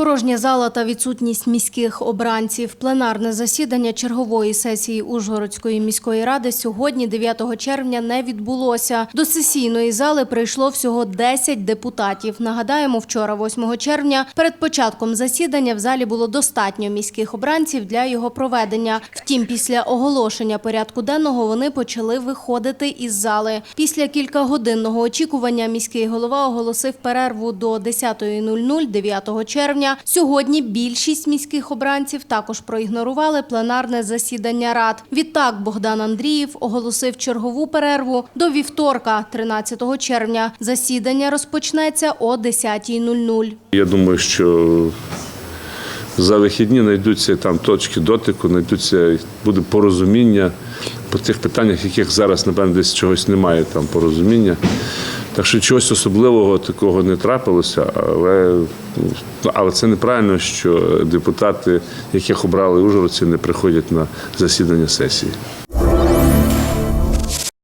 Порожня зала та відсутність міських обранців. Пленарне засідання чергової сесії Ужгородської міської ради сьогодні, 9 червня, не відбулося. До сесійної зали прийшло всього 10 депутатів. Нагадаємо, вчора, 8 червня, перед початком засідання в залі було достатньо міських обранців для його проведення. Втім, після оголошення порядку денного вони почали виходити із зали. Після кількагодинного очікування міський голова оголосив перерву до 10.00 9 червня. Сьогодні більшість міських обранців також проігнорували пленарне засідання рад. Відтак Богдан Андріїв оголосив чергову перерву до вівторка, 13 червня. Засідання розпочнеться о 10.00. Я думаю, що за вихідні знайдуться там точки дотику, знайдуться, буде порозуміння по тих питаннях, яких зараз, напевно, десь чогось немає там порозуміння. Так що чогось особливого такого не трапилося, але, але це неправильно, що депутати, яких обрали ужгородці, не приходять на засідання сесії.